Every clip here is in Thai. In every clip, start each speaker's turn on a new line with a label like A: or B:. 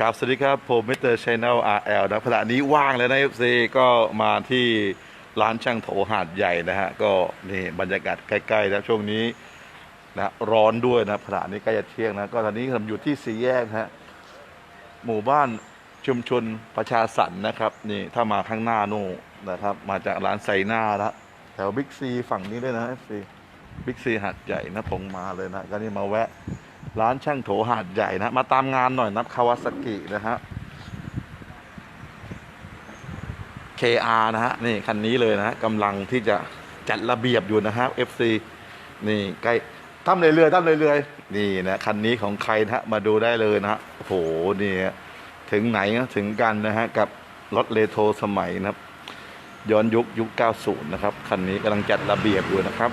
A: ครับสวัสดีครับผมมิสเตอร์ชแนล RL นะขณะนี้ว่างแล้วนะ FC ก็มาที่ร้านช่างโถหาดใหญ่นะฮะก็นี่บรรยากาศใกล้ๆนะช่วงนี้นะร้อนด้วยนะขณะนี้ใกล้จะเที่ยงนะก็ตอนนี้ผมอยู่ที่สี่แยกนะฮะหมู่บ้านชุมชนประชาสรรค์นะครับนี่ถ้ามาข้างหน้านู่นนะครับ มาจากร้านไซน่าละแถวบิ๊กซีฝั่งนี้ด้วยนะ FC บิ๊กซีหาดใหญ่นะผมมาเลยนะก็นี่มาแวะ ร้านช่างโถหาดใหญ่นะ มาตามงานหน่อยนัดคาวาสกินะฮะ KR นะฮะ นี่ คันนี้เลยนะฮะกำลังที่จะจัดระเบียบอยู่นะฮะ FC นี่ใกล้ตั้มเรื่อยๆตั้มเรื่อยๆนี่นะ คันนี้ของใครนะฮะ มาดูได้เลยนะฮะโอ้โหนี่ฮะถึงไหนถึงกันนะฮะ กับรถเรโทรสมัยนะครับ ย้อนยุคยุค 90 นะครับ คันนี้กำลังจัดระเบียบอยู่นะครับ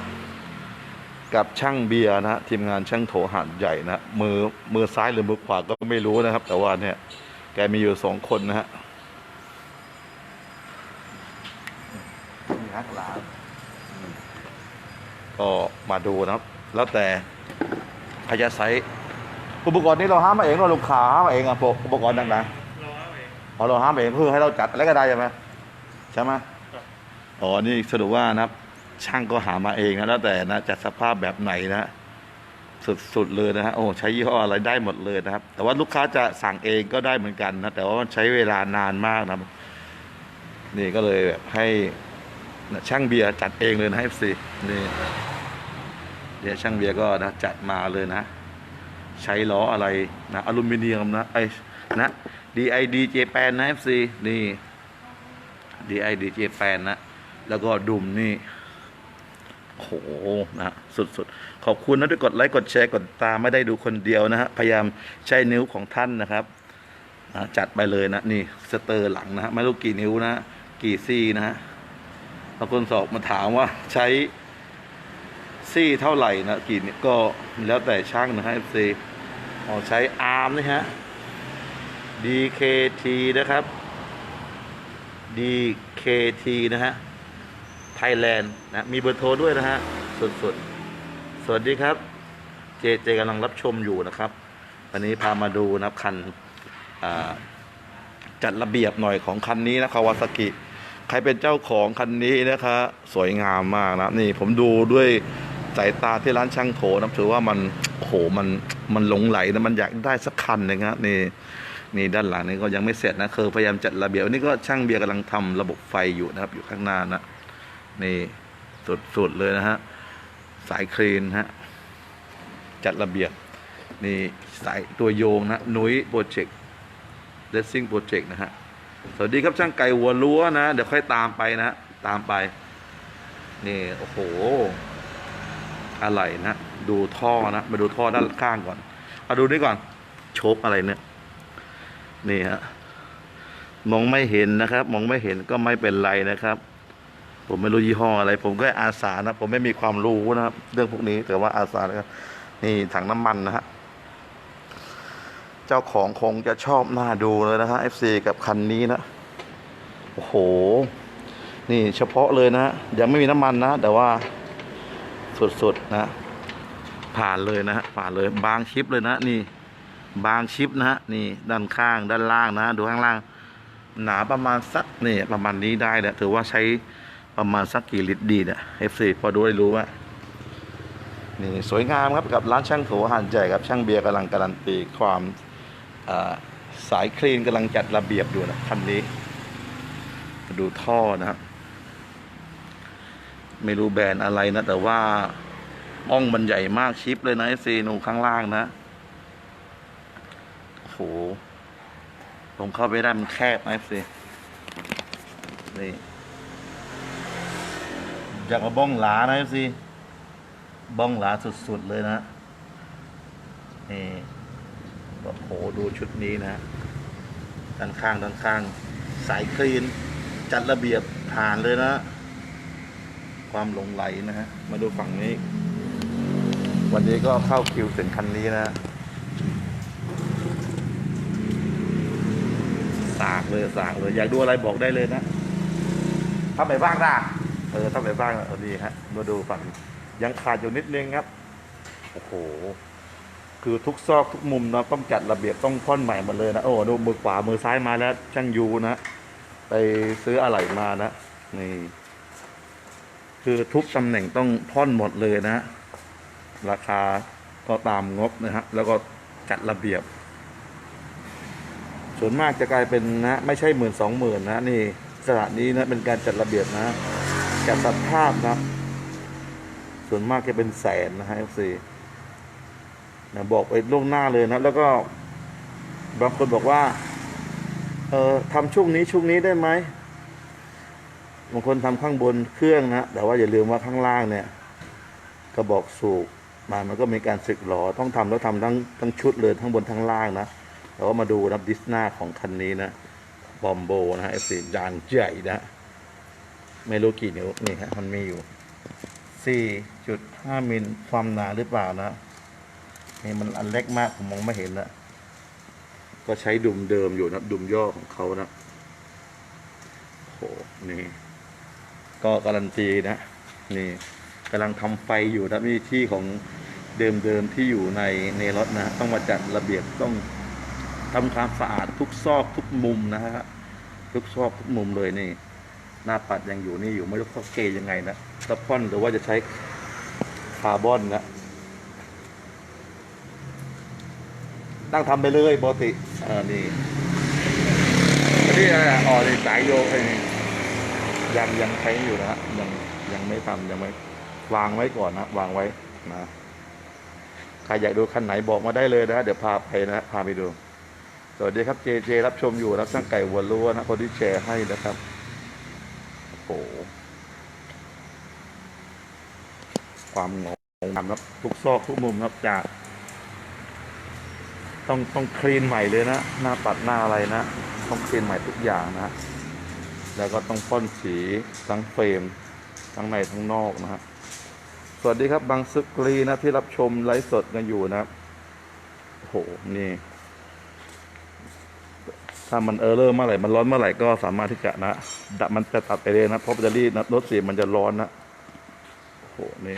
A: กับช่างเบียร์นะฮะทีมงานช่างโถหาดใหญ่นะฮะมือมือซ้ายหรือมือขวาก็ไม่รู้นะครับ แต่ว่าเนี่ยแกมีอยู่สองคนนะฮะนี่ฮะร้านอืมก็มาดูนะครับ แล้วแต่ใครจะใช้อุปกรณ์นี้เราห้ามมาเองเราลูกค้าห้ามมาเองอะพวกอุปกรณ์ต่าง
B: รอเอาเอง
A: ๆอ๋อเราห้ามมาเองคือให้เราจัดอะไรก็ได้ใช่ไหมใช่ไหม
B: ครับ
A: อ๋อนี่สรุปว่านะครับ ช่างก็หามาเองนะแล้วแต่นะจัดสภาพแบบไหนนะสุดๆเลยนะฮะโอ้ใช้ยี่ห้ออะไรได้หมดเลยนะครับ แต่ว่าลูกค้าจะสั่งเองก็ได้เหมือนกันนะแต่ว่ามันใช้เวลานานมากนะนี่ก็เลยแบบให้นะช่างเบียร์จัดเองเลยนะให้สินี่เดี๋ยวช่างเบียร์ก็นะจัดมาเลยนะ ใช้ล้ออะไรนะอลูมิเนียมนะไอ้นะ DID Japan นะ FC นี่ DID Japan นะ แล้วก็ดุมนี่ โอ้โหนะสุดๆ ขอบคุณนะด้วกดไลค์กดแชร์กดตามไม่ได้ดูคนเดียวนะฮะพยายามใช้นิ้วของท่านนะครับนะจัดไปเลยนะนี่สเตอร์หลังนะฮะไม่รู้กี่นิ้วนะฮะกี่ซี่นะฮะบางคนสอบมาถามว่าใช้ซี่เท่าไหร่นะกี่นิ้วก็แล้วแต่ช่างนะฮะ FC อ๋อใช้อาร์มนะฮะ DKT นะครับ DKT นะฮะ ไทยแลนด์นะมีเบอร์โทรด้วยนะฮะสุดๆ สวัสดีครับ เจเจกำลังรับชมอยู่นะครับ วันนี้พามาดูนะครับคันจัดระเบียบหน่อยของคันนี้นะคาวาซากิ ใครเป็นเจ้าของคันนี้นะคะสวยงามมากนะนี่ผมดูด้วยสายตาที่ร้านช่างโถนะถือว่ามันโหมันมันหลงไหลนะมันอยากได้สักคันหนึงนะนี่นี่ด้านหลังนี่ก็ยังไม่เสร็จนะคือพยายามจัดระเบียบนนี้ก็ช่างเบียร์กำลังทำระบบไฟอยู่นะครับอยู่ข้างหน้านะ นี่สุดๆเลยนะฮะ สายคลีนฮะ จัดระเบียบ นี่สายตัวโยงนะนุ้ยโปรเจกต์เดซซิ่งโปรเจกต์นะฮะ สวัสดีครับช่างไก่หัวรั้วนะ เดี๋ยวค่อยตามไปนะ ตามไป นี่ โอ้โห อะไรนะ ดูท่อนะ มาดูท่อด้านข้างก่อนมาดูนี่ก่อน โชคอะไรเนี่ย นี่ฮะมองไม่เห็นนะครับ มองไม่เห็นก็ไม่เป็นไรนะครับ ผมไม่รู้ยี่ห้ออะไร ผมก็อาสานะ ผมไม่มีความรู้นะครับ เรื่องพวกนี้แต่ว่าอาสานะครับนี่ถังน้ำมันนะฮะเจ้าของคงจะชอบหน้าดูเลยนะฮะ FC กับคันนี้นะโอ้โห นี่เฉพาะเลยนะ ยังไม่มีน้ำมันนะ แต่ว่าสุดๆนะ ผ่านเลยนะฮะผ่านเลย บางชิปเลยนะ นี่ บางชิปนะฮะนี่ด้านข้างด้านล่างนะ ดูข้างล่าง หนาประมาณสักนี่ประมาณนี้ได้เนี่ยถือว่าใช้ ประมาณสักกี่ลิตรดีเนี่ย FC พอดูได้รู้ว่า นี่สวยงามครับกับร้านช่างโถหันใหญ่ครับช่างเบียร์กำลังการันตีความาสายคลีนกำลังจัดระเบียบอยู่นะคันนี้ดูท่อนะครับไม่รู้แบรนด์อะไรนะ แต่ว่าอ่องมันใหญ่มากชิปเลยนะ FC หนูข้างล่างนะโอ้โหผมเข้าไปได้มันแคบนะสินี่ อยากมาบ้องหลานะสิบ้องหลาสุดๆเลยนะนี่โอ้โหดูชุดนี้นะด้านข้างด้านข้าง สายคลีน จัดระเบียบผ่านเลยนะ ความหลงไหลนะฮะ มาดูฝั่งนี้ วันนี้ก็เข้าคิวถึงคันนี้นะสากเลยสากเลย อยากดูอะไรบอกได้เลยนะถ้าไปบ้างนะ เออถ้าไปบ้างเออดีฮะมาดูฝั่งยังขาดอยู่นิดนึงครับ โอ้โห คือทุกซอกทุกมุมนะต้องจัดระเบียบต้องพ่อนใหม่หมดเลยนะโอ้ดูมือขวามือซ้ายมาแล้วช่างยูนะไปซื้ออะไหล่มานะนี่ คือทุกตำแหน่งต้องพ่อนหมดเลยนะ ราคาก็ตามงบนะฮะแล้วก็จัดระเบียบ ส่วนมากจะกลายเป็นนะ ไม่ใช่หมื่นสองหมื่นนะ นี่สถานนี้นะเป็นการจัดระเบียบนะ จัดสภาพนะ ส่วนมากจะเป็นแสนนะฮะเอฟซีนะบอกไปล่วงหน้าเลยนะ แล้วก็บางคนบอกว่า เออทำช่วงนี้ช่วงนี้ได้ไหมบางคนทำข้างบนเครื่องนะ แต่ว่าอย่าลืมว่าข้างล่างเนี่ย กระบอกสูบมามันก็มีการสึกหรอต้องทำแล้วทำทั้งทั้งชุดเลยทั้งบนทั้งล่างนะเราก็มาดูนะดิสหน้าของคันนี้นะบอมโบนะฮะเอฟซียางใหญ่นะ ไม่รู้กี่นิ้วนี่ฮะมันมีอยู่ 4.5มิลความหนาหรือเปล่านะนี่มันอันเล็กมากผมมองไม่เห็นนะก็ใช้ดุมเดิมอยู่นะดุมย่อของเขานะโหนี่ก็การันตีนะ นี่กำลังทำไฟอยู่นะมีที่ของเดิมๆที่อยู่ในในรถนะ ต้องมาจัดระเบียบต้องทำความสะอาดทุกซอกทุกมุมนะฮะทุกซอกทุกมุมเลยนี่ หน้าปัดยังอยู่นี่อยู่ไม่รู้เขาเกยยังไงนะตะพอนหรือว่าจะใช้คาร์บอนนะตั้งทำไปเลยปกติเออนี่อันนี่อะไรอะอ๋อนี่สายโยกไอ้ยังยังใช้อยู่นะฮะยังยังไม่ทำยังไม่วางไว้ก่อนนะวางไว้นะใครอยากดูคันไหนบอกมาได้เลยนะเดี๋ยวพาไปนะพาไปดู สวัสดีครับเจเจรับชมอยู่รับช่างไก่วัวล้วนนะคนที่แชร์ให้นะครับ หความงงามครับทุกซอกทุกมุมครับจาก ต้องต้องคลีนใหม่เลยนะ หน้าปัดหน้าอะไรนะ ต้องคลีนใหม่ทุกอย่างนะ แล้วก็ต้องพ่นสีทั้งเฟรม ทั้งในทั้งนอกนะฮะสวัสดีครับบางซึกรีนะที่รับชมไลฟ์สดกันอยู่นะครับโหนี่ ถ้ามันเออร์เลอร์เมื่อไหร่มันร้อนเมื่อไหร่ก็สามารถที่จะนะดับมันจะตัดไปเลยนะเพราะแบตเตอรี่นะรถเสียมันจะร้อนนะโอ้โหนี่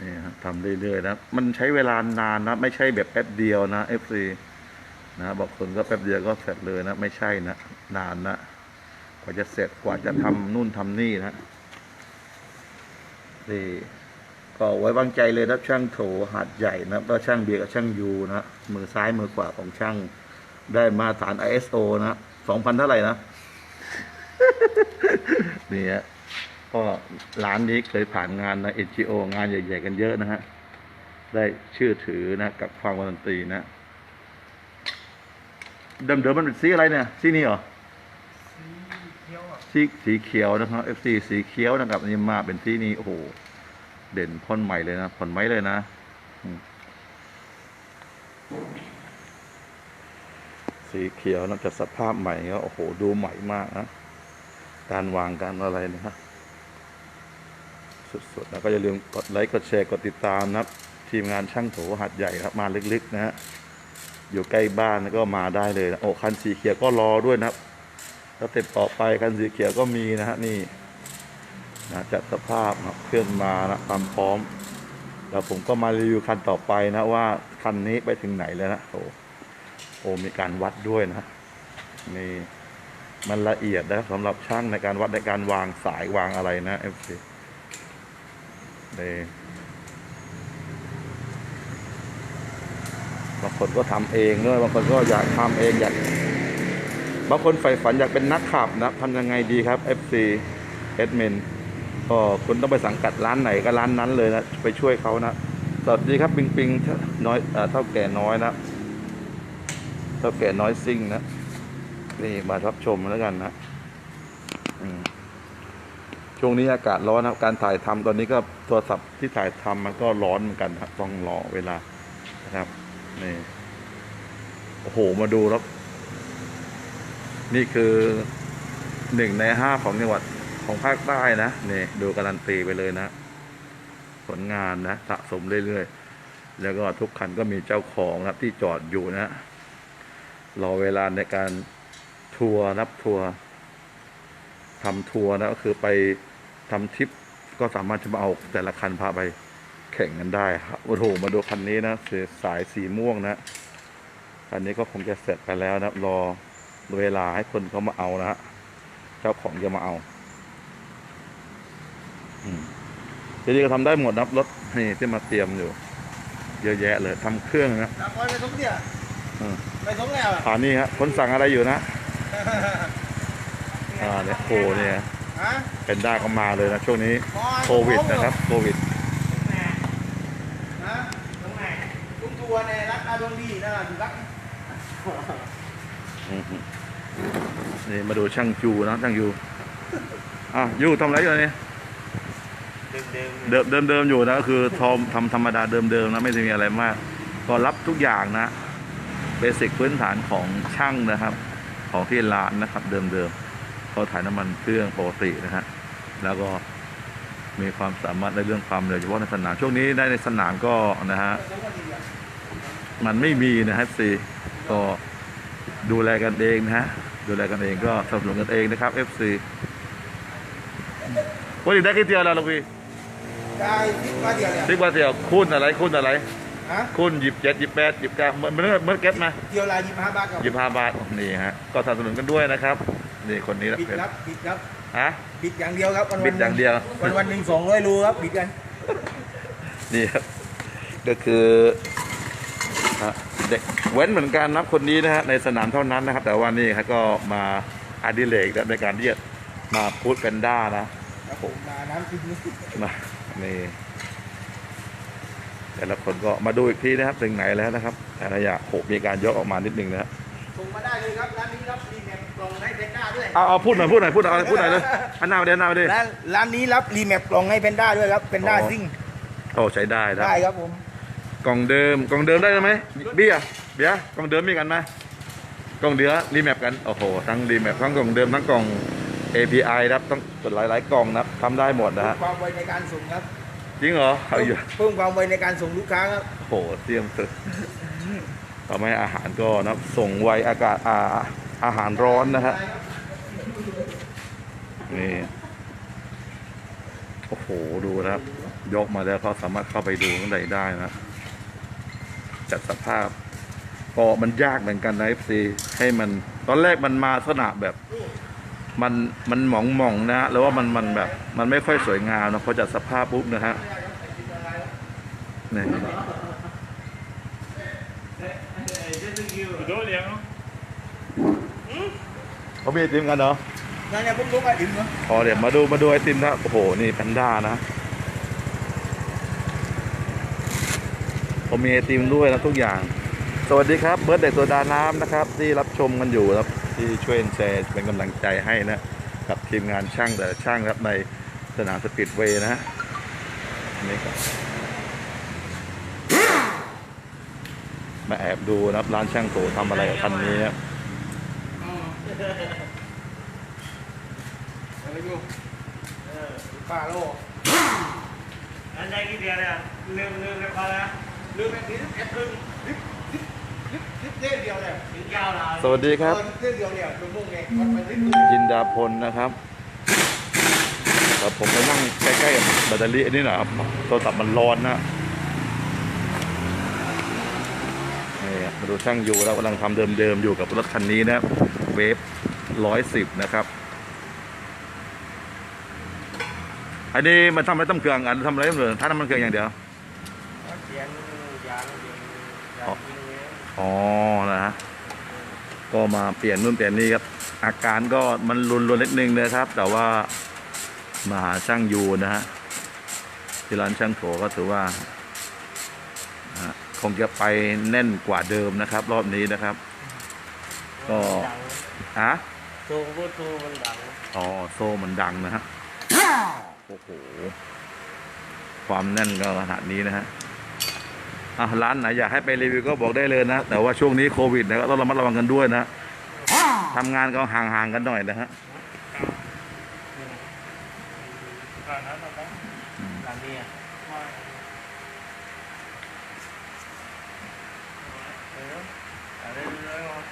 A: นี่ฮะทำเรื่อยๆนะ มันใช้เวลานานนะ ไม่ใช่แบบแป๊บเดียวนะ FC นะบางคนก็แป๊บเดียวก็เสร็จเลยนะ ไม่ใช่นะ นานนะ กว่าจะเสร็จกว่าจะทำนู่นทำนี่นะนี่ ก็ไว้วางใจเลยนะช่างโถหาดใหญ่นะแล้วช่างเบียร์กับช่างยูนะมือซ้ายมือขวาของช่าง ได้มาตรฐาน ISO นะสองพันเท่าไหร่นะ นี่ฮะก็ร้านนี้เคยผ่านงานนะ NGO งานใหญ่ ๆ กันเยอะนะฮะ ได้ชื่อถือนะกับความการันตีนะเดิมเดิมๆมันเป็นสีอะไรเนี่ย สีนี้เหรอ
B: เที่ยวอะ
A: สีสีเขียวนะครับ FC สีเขียวนะครับอันนี่มาเป็นสีนี้โอ้โห เด่นพ่นใหม่เลยนะพ่นไม้เลยนะสีเขียวนะจะสภาพใหม่ก็โอ้โหดูใหม่มากนะการวางการอะไรนะฮะสุดๆนะก็อย่าลืมกดไลค์กดแชร์กดติดตามนะครับ ทีมงานช่างโถหัดใหญ่ครับมาลึกๆนะฮะอยู่ใกล้บ้านก็มาได้เลยนะโอ้คันสีเขียวก็รอด้วยนะครับแล้วเต็ปต่อไปคันสีเขียวก็มีนะฮะนี่ นะจัดสภาพนะเครื่องมานะความพร้อม แล้วผมก็มารีวิวคันต่อไปนะว่าคันนี้ไปถึงไหนแล้วนะโอ้โอ้มีการวัดด้วยนะนี่มันละเอียดนะสำหรับช่างในการวัดในการวางสายวางอะไรนะเอฟซีนี่บางคนก็ทำเองด้วยบางคนก็อยากทำเองอยากบางคนใฝ่ฝันอยากเป็นนักขับนะทำยังไงดีครับ FC เอดมิน ก็คุณต้องไปสังกัดร้านไหนก็ร้านนั้นเลยนะไปช่วยเขานะสวัสดีครับปิงปิงน้อยเท่าแก่น้อยนะเท่าแก่น้อยซิ่งนะนี่มารับชมแล้วกันนะช่วงนี้อากาศร้อนนะการถ่ายทำตอนนี้ก็โทรศัพท์ที่ถ่ายทำมันก็ร้อนเหมือนกันครับต้องรอเวลานะครับนี่โอ้โหมาดูแล้วนี่คือหนึ่งในห้าของจังหวัด ของภาคใต้นะนี่ดูการันตีไปเลยนะ ผลงานนะสะสมเรื่อยๆ แล้วก็ทุกคันก็มีเจ้าของนะที่จอดอยู่นะ รอเวลาในการทัวร์รับทัวร์ทำทัวร์นะก็คือไปทำทริปก็สามารถจะมาเอาแต่ละคันพาไปแข่งกันได้ครับโอ้โหมาดูคันนี้นะสสายสีม่วงนะคันนี้ก็คงจะเสร็จไปแล้วนะครับรอเวลาให้คนเขามาเอานะฮะเจ้าของจะมาเอา อืมทีนี้ก็ทำได้หมดนะครับรถนี่ที่มาเตรียมอยู่ เยอะแยะเลยทำเครื่องนะ
B: ตามคนไปสมเดีย
A: อืม
B: ไปสมแล้วอะ
A: อ่านี่ฮะคนสั่งอะไรอยู่นะอ่าเนี่ยโอ้เนี่ย
B: ฮะ
A: เป็นด้าก็มาเลยนะช่วงนี้
B: บอย
A: โควิดนะครับโควิด
B: ฮะตรงไหนลุงตัวเนี่ยรักอาดวงดีนะดูรัก
A: อืมนี่มาดูช่างจูนะช่างยูอะยูทำอะไรอยู่เนี่ย
B: เดิม
A: เดิมเดิมอยู่นะก็คือทอมทำธรรมดาเดิมเดิมนะไม่ได้มีอะไรมาก ก็รับทุกอย่างนะเบสิกพื้นฐานของช่างนะครับ ของที่ร้านนะครับ เดิมเดิมเขาถ่ายน้ำมันเครื่องปกตินะฮะแล้วก็มีความสามารถในเรื่องความเร็วเฉพาะในสนามช่วงนี้ได้ในสนามก็นะฮะมันไม่มีนะฮะซีก็ดูแลกันเองนะฮะดูแลกันเองก็สนับสนุนกันเองนะครับ FC วันนี้ได้กี่เดียวแล้วลูกพี่
B: ได้ทิปมาเดียวเนี่ย
A: ติ๊กว่าเดียวคุณอะไรคุณอะไร
B: ฮะ
A: คุณหยิบเจ็ดหยิบแปดหยิบเก้าเมื่อเมื่อเมื่อเก็ตมา
B: เดียวลายยี่สิบห้าบาทกับ
A: หยิบห้าบาทนี่ฮะก็สนับสนุนกันด้วยนะครับนี่คนนี้แหละ
B: บิด
A: เป็น
B: ครับบิดครับ
A: ฮะ
B: บิดอย่างเดียวครับวันๆ
A: บิดอย่างเดียว
B: วันวันๆหนึ่งสองร้อยรูครับบิดกัน
A: นี่ครับก็คือฮะเด็กเว้นเหมือนกันนะคนนี้นะฮะในสนามเท่านั้นนะครับ แต่ว่านี่ครับก็มาอดิเรกนะในการที่จะมาพูดแพนด้านะ
B: ครับผมมาน้ำกินนี่
A: มา นี่แต่ละคนก็มาดูอีกทีนะครับถึงไหนแล้วนะครับแต่ละอย่างโหมีการยกออกมานิดนึงนะฮะ
B: ส่งมาได้เลยครับร้านนี้รับรีแมปกล่องให้เพนด้าด้วย
A: เอาเอาพูดหน่อยพูดหน่อยพูดหน่อยพูดหน่อยเลยอันหน้าไปเดี๋ยวหน้าไปดิ
B: ร้านร้านนี้รับรีแมปกล่องให้เพนด้าด้วยครับเพนด้า
A: อ๋อ
B: ซิ่ง
A: โอ้ใช้ได้นะ
B: ได้ครับผม
A: กล่องเดิมกล่องเดิมได้ไหมเบี้ยเบี้ยกล่องเดิมมีกันไหมกล่องเดือรีแมปกันโอ้โหทั้งรีแมปทั้งกล่องเดิมทั้งกล่อง API นะครับต้องหลายหลายๆกล่องนะครับทำได้หมดนะฮะ
B: ความไวในการส่งครับ
A: จริงเหรอเอาอยู่
B: เพิ่มความไวในการส่งลูกค้าครับ
A: โอ้โหเตรียมสุดทำให้อาหารก็นะส่งไวอากาศอาอาหารร้อนนะฮะนี่โอ้โหดูนะครับ ยกมาแล้วเขาสามารถเข้าไปดูข้างในได้นะจัดสภาพก็มันยากเหมือนกันนะ FC ให้มันตอนแรกมันมาลักษณะแบบ มันมันหมองหมองๆนะแล้วว่ามันมันแบบมันไม่ค่อยสวยงามนะพอจัดสภาพปุ๊บนะฮะนี่
C: Då är det
A: เขามีไอติมกันเหรอ
B: งานเนี่ยผมลุกไอ้อิ่มเนาะ
A: พอเดี๋ยวมาดูมาดูไอติมนะโอ้โหนี่แพนด้านะผมมีไอติมด้วยนะทุกอย่าง สวัสดีครับเบิร์ดเด็กตัวดาน้ำนะครับ ที่รับชมกันอยู่ครับ ที่ช่วยแชร์เป็นกำลังใจให้นะ กับทีมงานช่างแต่ละช่างครับในสนามสปีดเวย์นะนี่ครับมาแอบดูนะครับร้านช่างโตทำอะไรกับคันนี้ครับ
B: อะไรอยู่เออป้าโล
C: Anh đây cái gì nè, lương lương cái con á,
B: ลืมแบบนี้แอปเพิ่งลิฟลิฟลิฟลิฟเส้นเดียวเนี่ย
C: đỉnh cao là
A: สวัสดีครับ
B: เออลิฟเส้นเดียวเนี่ยตัวมุ่งไงมันไปลิฟเลย
A: จินดาพลนะครับแล้วผมไปนั่งใกล้ๆกับแบตเตอรี่อันนี้หน่อยครับโทรศัพท์มันร้อนนะนี่มาดูช่างอยู่แล้วกำลังทำเดิมๆอยู่กับรถคันนี้นะครับเวฟร้อยสิบนะครับ อันนี้มันทำอะไรต้มเครื่องอันทำอะไรต้มเครื่องถ้าน้ำมันเครื่องอย่างเดียว
B: เสียงยางเสียงยางยิงเนี่ย
A: อ๋อนะฮะ ก็มาเปลี่ยนนู่นเปลี่ยนนี่ครับ อาการก็มันรุนรนนิดนึงนะครับ แต่ว่ามาหาช่างยูนะฮะที่ร้านช่างโถก็ถือว่านะฮะคงจะไปแน่นกว่าเดิมนะครับ รอบนี้นะครับ ก็อะ
C: Tô vô tô mình đặng
A: อ๋อโซ่มันดังนะฮะโอ้โหความแน่นก็ขนาดนี้นะฮะ อะร้านไหนอยากให้ไปรีวิวก็บอกได้เลยนะ แต่ว่าช่วงนี้โควิดนะก็ต้องระมัดระวังกันด้วยนะทำงานก็ห่างๆกันหน่อยนะฮะ
C: Rồi nó đâu có Làm gì à? Ừ, ở đây nữa không?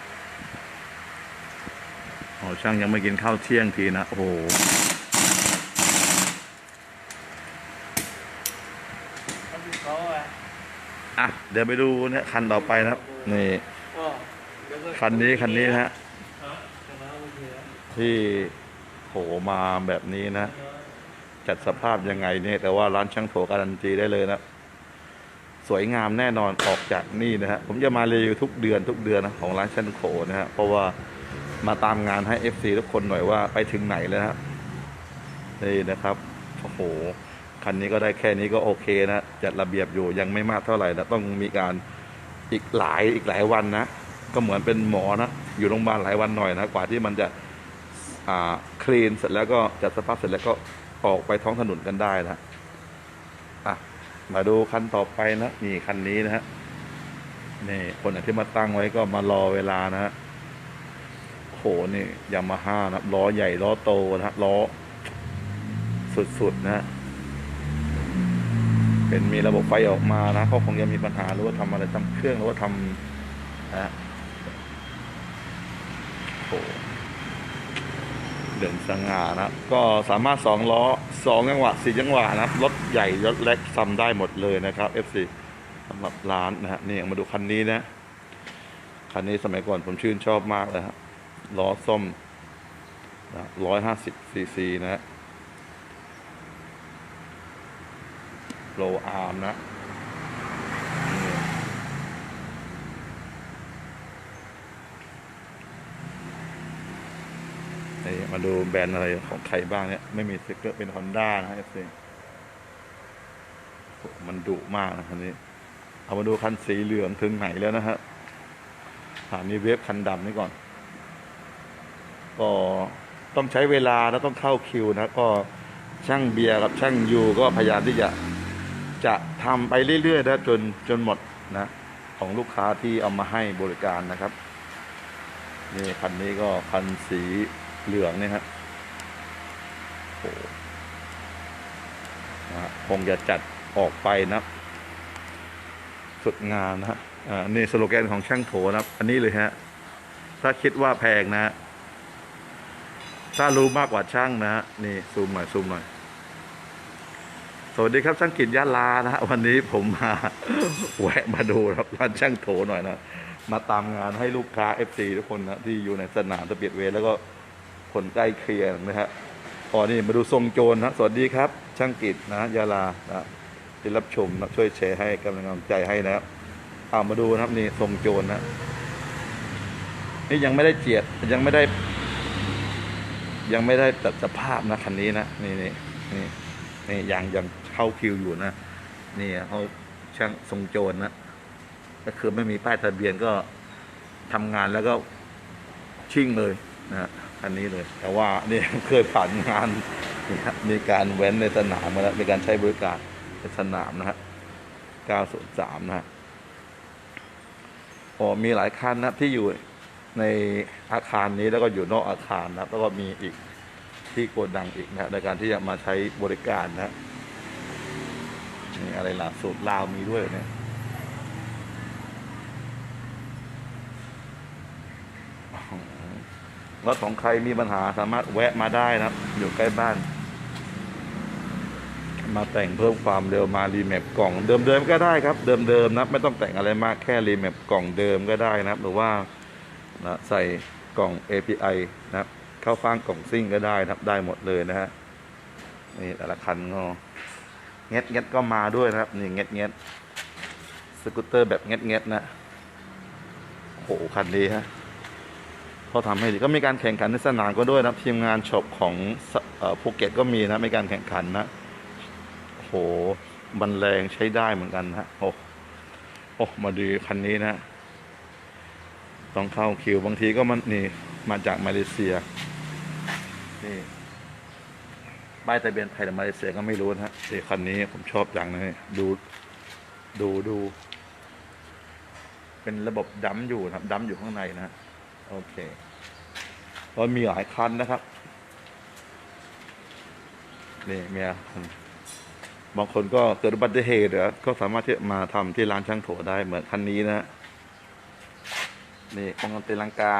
A: อ๋อช่างยังไม่กินข้าวเที่ยงทีนะ โอ้โห
C: เขาอะ
A: อะเดี๋ยวไปดูเนี่ยคันต่อไปนะครับนี่คันนี้คันนี้นะฮะที่โผล่มาแบบนี้นะ จัดสภาพยังไงเนี่ย แต่ว่าร้านช่างโถการันตีได้เลยนะ สวยงามแน่นอนออกจากนี่นะฮะผมจะมารีวิวทุกเดือนทุกเดือนนะของร้านช่างโถนะฮะเพราะว่ามาตามงานให้ FC ทุกคนหน่อยว่าไปถึงไหนแล้วนะนี่นะครับโอ้โห คันนี้ก็ได้แค่นี้ก็โอเคนะจัดระเบียบอยู่ยังไม่มากเท่าไหร่นะต้องมีการอีกหลายอีกหลายวันนะก็เหมือนเป็นหมอนะอยู่โรงพยาบาลหลายวันหน่อยนะกว่าที่มันจะอ่าคลีนเสร็จแล้วก็จัดสภาพเสร็จแล้วก็ออกไปท้องถนนกันได้นะอะมาดูคันต่อไปนะนี่คันนี้นะฮะนี่คนที่มาตั้งไว้ก็มารอเวลานะฮะโหนี่ยามาฮ่านะล้อใหญ่ล้อโตนะฮะล้อสุดๆนะฮะ เป็นมีระบบไฟออกมานะก็คงจะมีปัญหาหรือว่าทำอะไรทำเครื่องหรือว่าทำนะฮะโหเด่นสง่านะครับก็สามารถสองล้อสองจังหวะสี่จังหวะนะครับรถใหญ่รถเล็กซ้ำได้หมดเลยนะครับ FC สำหรับร้านนะฮะนี่มาดูคันนี้นะคันนี้สมัยก่อนผมชื่นชอบมากเลยครับล้อส้มร้อยห้าสิบซีซีนะฮะ โลอาร์มนะนี่มาดูแบรนด์อะไรของใครบ้างเนี่ย ไม่มีสติ๊กเกอร์เป็นฮอนด้านะเอฟซีมันดุมากนะคันนี้ เอามาดูคันสีเหลืองถึงไหนแล้วนะฮะฐานนี้เวฟคันดำนี่ก่อน ก็ต้องใช้เวลาแล้วต้องเข้าคิวนะ ก็ช่างเบียร์กับช่างยูก็พยายามที่จะ จะทำไปเรื่อยๆนะจนจนหมดนะของลูกค้าที่เอามาให้บริการนะครับนี่คันนี้ก็คันสีเหลืองเนี่ยฮะโอ้โหนะคงจะจัดออกไปนะสุดงามนะฮะอ่านี่สโลแกนของช่างโถนะครับ อันนี้เลยฮะถ้าคิดว่าแพงนะฮะถ้ารู้มากกว่าช่างนะฮะนี่ซูมหน่อยซูมหน่อย สวัสดีครับช่างกิจยะลานะฮะวันนี้ผมมาแวะมาดูครับร้านช่างโถหน่อยนะมาตามงานให้ลูกค้า FC ทุกคนนะที่อยู่ในสนามตะเบียดเวทแล้วก็คนใกล้เคียงนะฮะอ๋อนี่มาดูทรงโจรนะสวัสดีครับ ช่างกิจนะยาลานะที่รับชมนะช่วยแชร์ให้กำลังใจให้นะครับเอามาดูนะครับนี่ทรงโจรนะนี่ยังไม่ได้เจียดยังไม่ได้ ยังไม่ได้ตัดสภาพนะคันนี้นะนี่นี่นี่นี่ยังยัง เข้าคิวอยู่นะนี่เขาช่างทรงโจรนะก็คือไม่มีป้ายทะเบียนก็ทำงานแล้วก็ชิ่งเลยนะอันนี้เลย แต่ว่าเนี่ยเคยผ่านงานมีการแว้นในสนามมาแล้วมีการใช้บริการในสนามนะฮะ903 นะฮะโอ้มีหลายคันนะที่อยู่ในอาคารนี้แล้วก็อยู่นอกอาคารนะแล้วก็มีอีกที่โกดังอีกนะฮะในการที่จะมาใช้บริการนะฮะ นี่อะไรล่ะสูตรลาวมีด้วยเนี่ยรถของใครมีปัญหาสามารถแวะมาได้นะครับ อยู่ใกล้บ้าน มาแต่งเพิ่มความเร็วมารีแมปกล่องเดิมๆก็ได้ครับ เดิมๆนะไม่ต้องแต่งอะไรมากแค่รีแมปกล่องเดิมก็ได้นะครับ หรือว่านะใส่กล่อง API นะครับ เข้าฟังกล่องซิ่งก็ได้นะครับ ได้หมดเลยนะฮะนี่แต่ละคันก็ เงียดเงียดก็มาด้วยนะครับ นี่เงียดเงียดสกูตเตอร์แบบเงียดเงียดนะโอ้โหคันนี้ฮะเขาทำให้ดีก็มีการแข่งขันในสนามก็ด้วยนะทีมงานช็อปของภูเก็ตก็มีนะมีการแข่งขันนะโหบันแรงใช้ได้เหมือนกันนะโอ้โอ้มาดูคันนี้นะ ต้องเข้าคิวบางทีก็มันนี่มาจากมาเลเซียนี่ ป้ายทะเบียนไทยหรือมาเลเซียก็ไม่รู้นะฮะแต่คันนี้ผมชอบอย่างหนึงดูดูดู เป็นระบบดัมอยู่นะครับดัมอยู่ข้างในนะฮะโอเคก็มีหลายคันนะครับนี่เมียบางคนก็เกิดอุบัติเหตุหรอก็สามารถที่มาทำที่ร้านช่างโถได้เหมือนคันนี้นะนี่ป้องกันตีลังกา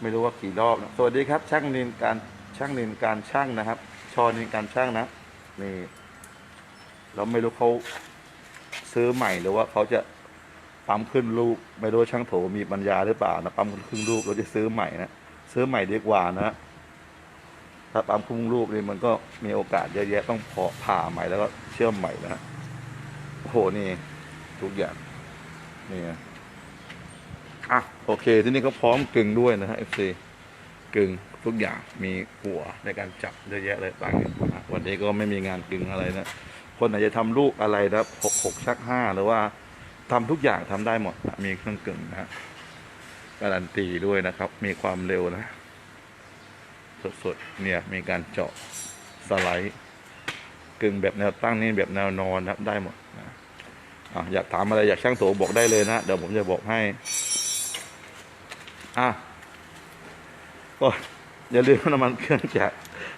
A: ไม่รู้ว่ากี่รอบนะสวัสดีครับ ช่างนินการ ช่างนินการช่างนะครับ ชอนินการช่างนะนี่แล้วไม่รู้เขาซื้อใหม่หรือว่าเขาจะปั๊มขึ้นลูก ไม่รู้ช่างโถมีปัญญาหรือเปล่านะปั๊มขึ้นลูกเราจะซื้อใหม่นะซื้อใหม่ดีกว่านะถ้าปั๊มขึ้นลูกนี่มันก็มีโอกาสเยอะแยะต้องพอผ่าใหม่แล้วก็เชื่อมใหม่นะโอ้โหนี่ ทุกอย่างนี่นะอะโอเค ที่นี่ก็พร้อมกึ่งด้วยนะฮะ FC กึ่ง ทุกอย่างมีหัวในการจับเยอะแยะเลยต่างกันนะวันนี้ก็ไม่มีงานกึงอะไรนะ คนไหนจะทำลูกอะไรนะหกหกชักห้าหรือว่าทำทุกอย่างทำได้หมดนะมีเครื่องกึ่งนะการันตีด้วยนะครับ มีความเร็วนะ สดๆเนี่ยมีการเจาะสไลด์กึ่งแบบแนวตั้งนี่แบบแนวนอนนะครับได้หมดนะอะอยากถามอะไรอยากช่างโตบอกได้เลยนะ เดี๋ยวผมจะบอกให้ อะก็ อย่าลืมน้ำมันเครื่องจาก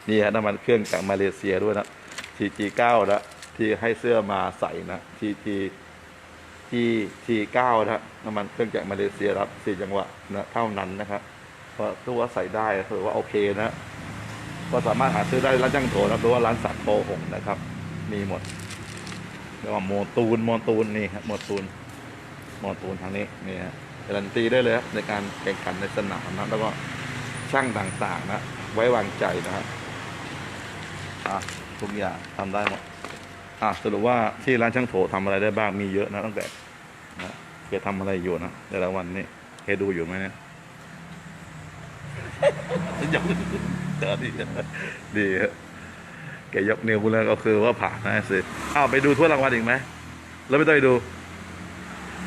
A: นี่ฮะน้ำมันเครื่องจากมาเลเซียด้วยนะ TG9 นะที่ให้เสื้อมาใส่นะ TG T 9นะน้ำมันเครื่องจากมาเลเซียรับสี่จังหวะนะเท่านั้นนะครับก็ตัวใส่ได้ถือว่าโอเคนะก็สามารถหาซื้อได้ร้านจังโถนะหรือว่าร้านสักโปหงนะครับ มีหมดแล้วก็โมตูนโมตูนนี่ครับโมตูนโมตูนทางนี้นี่ฮะการันตีได้เลยครับในการแข่งขันในสนามนะแล้วก็ ช่างต่างๆนะ ไว้วางใจนะครับอะทุกอย่างทำได้หมดอะสรุปว่าที่ร้านช่างโถทำอะไรได้บ้างมีเยอะนะตั้งแต่นะแกทำอะไรอยู่นะแต่ละวันนี่แกดูอยู่ไหมเนี่ยยกเจอดีดีแกยกนิ้วแล้วก็คือว่าผ่านนะสิอ้าวไปดูถ้วรางวัลอีกไหมแล้วไม่ต้องไปดู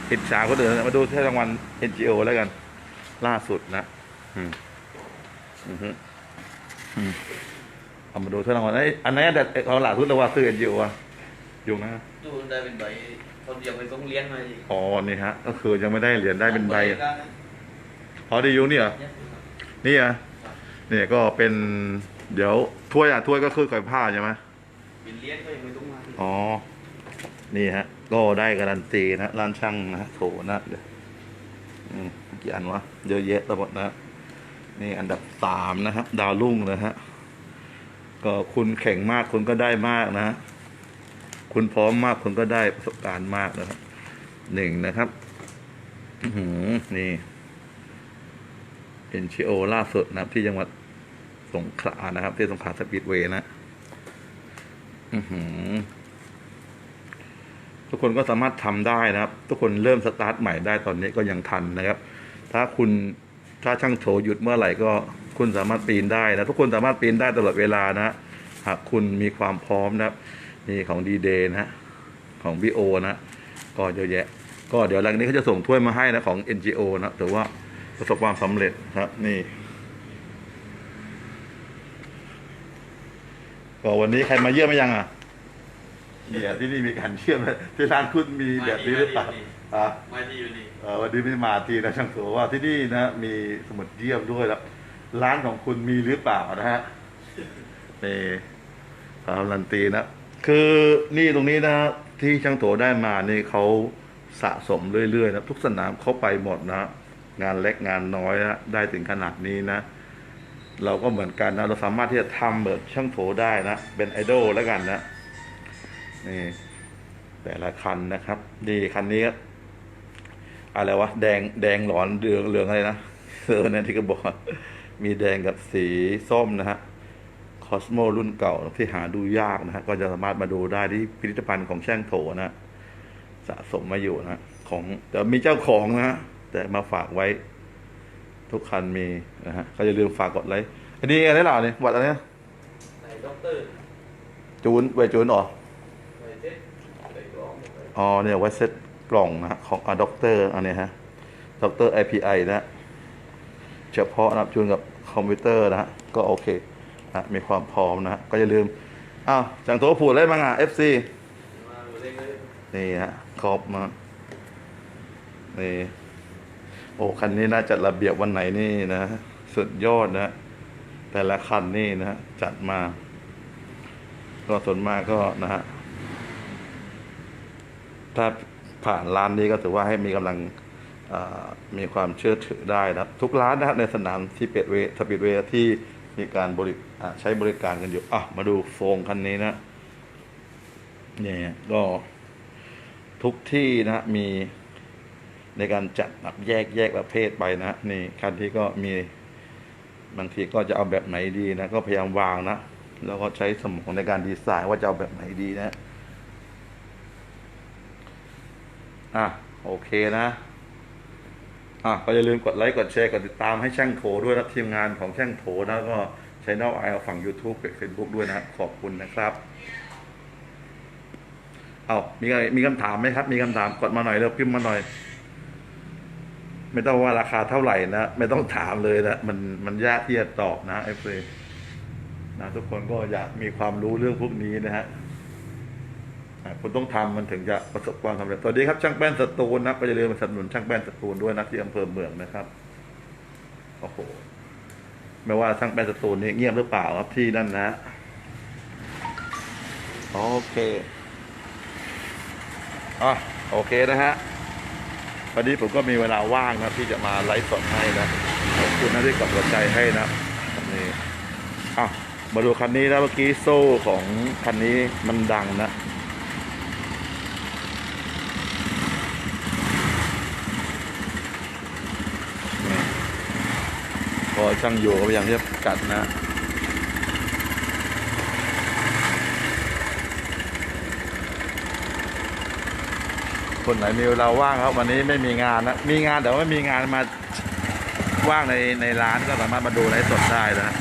A: อิจฉาคนอื่นนมาดูถ้วรางวัล NGO แล้วกัน ล่าสุดนะ อืม อืมฮึอืมเอามาดูถ้วยรางวัลไอ้ยอันไหนแต่เอาหลาสุดแล้วว่าซื้อ NGO อะอยู่นะ
D: ดูได้เป็นใบคนเดียวไปต้องเลี้ยงมาอีก
A: อ๋อ นี่ฮะ ก็คือยังไม่ได้เหรียญได้เป็นใบ
D: ได้นะ
A: อ๋อดีอยู่นี่เหรอนี่อะเนี่ยก็เป็นเดี๋ยวถ้วยอะถ้วยก็คือไก่ผ้าใช่ไหม
D: เป็นเลี้ยงก็ยังไม่ต้องมา
A: อ๋อ นี่ฮะ ก็ได้การันตีนะร้านช่างนะฮะโถนะเดี๋ยวอืมกี่อันวะเยอะแยะไปหมดนะ นี่อันดับสามนะครับ ดาวรุ่งนะฮะก็คุณแข่งมากคุณก็ได้มากนะฮะคุณพร้อมมากคุณก็ได้ประสบการณ์มากนะครับหนึ่งนะครับอื้อหือนี่ NGO ล่าสุดนะครับ ที่จังหวัดสงขลานะครับ ที่สงขลาสปีดเวย์นะหือทุกคนก็สามารถทำได้นะครับ ทุกคนเริ่มสตาร์ทใหม่ได้ตอนนี้ก็ยังทันนะครับ ถ้าคุณ ถ้าช่างโถหยุดเมื่อไหร่ก็คุณสามารถปีนได้นะทุกคนสามารถปีนได้ตลอดเวลานะหากคุณมีความพร้อมนะครับนี่ของดีเดย์นะฮะของบีโอนะก็เยอะแยะ ก็เดี๋ยวหลังนี้เขาจะส่งถ้วยมาให้นะของ NGO นะถือว่าประสบความสำเร็จครับนี่ก็วันนี้ใครมาเยี่ยมไหมยังอะเนี่ยที่นี่มีการเชื่อมเลยที่ร้านคุณมีแบบนี้หรือเปล่า อะ
D: มาที่อยู่นี่
A: เอ่อวันนี้ไม่มาทีนะช่างตัวว่าที่นี่นะ มีสมุดเยี่ยมด้วยแล้วร้านของคุณมีหรือเปล่านะฮะนี่การันตีนะ คือนี่ตรงนี้นะที่ช่างโถได้มานี่เขาสะสมเรื่อยๆนะทุกสนามเขาไปหมดนะงานเล็กงานน้อยนะได้ถึงขนาดนี้นะ เราก็เหมือนกันนะ เราสามารถที่จะทำแบบช่างโถได้นะ เป็นไอดอลแล้วกันนะนี่แต่ละคันนะครับดีคันนี้ก็ อะไรวะแดงแดงหลอนเหลืองเหลืองอะไรนะเออเนี่ยที่ก็บอกมีแดงกับสีส้มนะฮะคอสโมรุ่นเก่าที่หาดูยากนะฮะก็จะสามารถมาดูได้ที่พิพิธภัณฑ์ของช่างโถนะสะสมมาอยู่นะของแต่มีเจ้าของนะฮะแต่มาฝากไว้ ทุกคันมีนะฮะก็อย่าลืมฝากกดไลค์อันนี้อะไรเหล่าเนี่ยวัดอะไรนะ
D: ใส่ด็อกเตอร์
A: จูนไว้จูนเหรอ
D: ใส่เซ็ตใส่กล้องใส่
A: อ๋อเนี่ยไว้เซ็ต กล่องนะฮะของอด็อกเตอร์อันนี้ฮะด็อกเตอร์ IPI นะ เฉพาะนะครับจูนกับคอมพิวเตอร์นะฮะก็โอเคนะมีความพร้อมนะฮะก็อย่าลืมอ้าวจังโตผูดอะไรบ้างอะ FC
D: มาดูเล่นเลย
A: นี่ฮะครอบมานี่โอ้คันนี้น่าจัดระเบียบวันไหนนี่นะสุดยอดนะแต่ละคันนี่นะฮะจัดมา ก็ส่วนมากก็นะฮะถ้า ผ่านร้านนี้ก็ถือว่าให้มีกำลังมีความเชื่อถือได้นะทุกร้านนะครับในสนามที่เป็ดเวสปีดเวที่มีการบริใช้บริการกันอยู่อะมาดูโฟงคันนี้นะเนี่ยก็ทุกที่นะมีในการจัดแบบแยกแยกประเภทไปนะนี่คันที่ก็มีบางทีก็จะเอาแบบไหนดีนะ ก็พยายามวางนะ แล้วก็ใช้สมองในการดีไซน์ว่าจะเอาแบบไหนดีนะ อะโอเคนะอะก็อย่าลืมกดไลค์กดแชร์กดติดตามให้ช่างโถด้วยนะทีมงานของช่างโถนะก็ใช้นอกไอเอาฝั่ง YouTube กับ Facebook ด้วยนะขอบคุณนะครับเอามีอะไรมีคำถามไหมครับ มีคำถามกดมาหน่อยเร็วพิมพ์มาหน่อย ไม่ต้องว่าราคาเท่าไหร่นะ ไม่ต้องถามเลยนะมันมันยากที่จะตอบนะไอ้เฟนะทุกคนก็อยากมีความรู้เรื่องพวกนี้นะฮะ คุณต้องทำมันถึงจะประสบความสำเร็จสวัสดีครับช่างแป้นสตูลนะก็อย่าลืมมาสนับสนุนช่างแป้นสตูลด้วยนะที่อำเภอเมืองนะครับโอ้โหไม่ว่าช่างแป้นสตูลนี่เงียบหรือเปล่าครับที่นั่นนะโอเคอะโอเคนะฮะวันนี้ผมก็มีเวลาว่างนะที่จะมาไลฟ์สดให้นะขอบคุณนะที่กดหัวใจให้นะนี่อะมาดูคันนี้นะเมื่อกี้โซ่ของคันนี้มันดังนะ พอช่างอยู่ก็พยายามที่จะกัดนะคนไหนมีเวลาว่างครับวันนี้ไม่มีงานนะมีงานแต่ว่าไม่มีงานมาว่างในในร้านก็สามารถมาดูไลฟ์สดได้นะ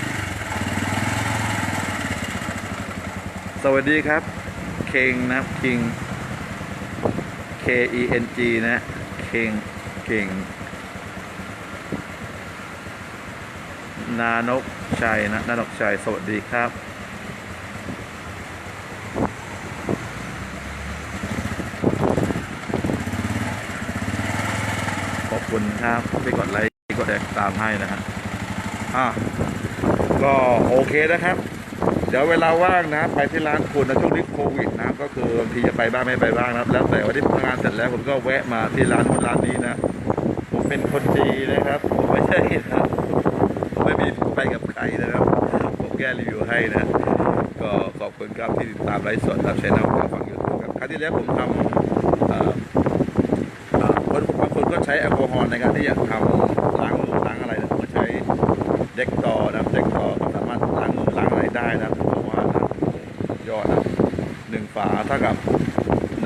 A: สวัสดีครับเคงนะคิง K E N G นะเคงเก่ง นานกชัยนะนานกชัย สวัสดีครับขอบคุณครับไปกดไลค์กดแดกตามให้นะฮะอะก็โอเคนะครับ เดี๋ยวเวลาว่างนะ ไปที่ร้านคุณนะช่วงที่โควิดนะก็คือบางทีจะไปบ้างไม่ไปบ้างนะครับแล้วแต่วันที่ทำงานเสร็จแล้วผมก็แวะมาที่ร้านนู้นร้านนี้นะ ผมเป็นคนดีนะครับ ผมไม่ใช่นะ ไม่มีไปกับใครนะครับ ผมแก้รีวิวให้นะ ก็ขอบคุณครับที่ติดตามไลฟ์สดครับชแนลของฝั่งยูทูบครับครั้งที่แล้วผมทำคนบางคนก็ใช้แอลกอฮอล์ในการที่จะทำล้างมือล้างอะไรนะผมก็ใช้เด็กตอนะเด็กตอสามารถล้างมือล้างอะไรได้นะผมว่านะยอดนะหนึ่งฝาเท่ากับ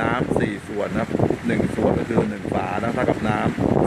A: น้ำสี่ส่วนนะหนึ่งส่วนก็คือหนึ่งฝานะเท่ากับน้ำ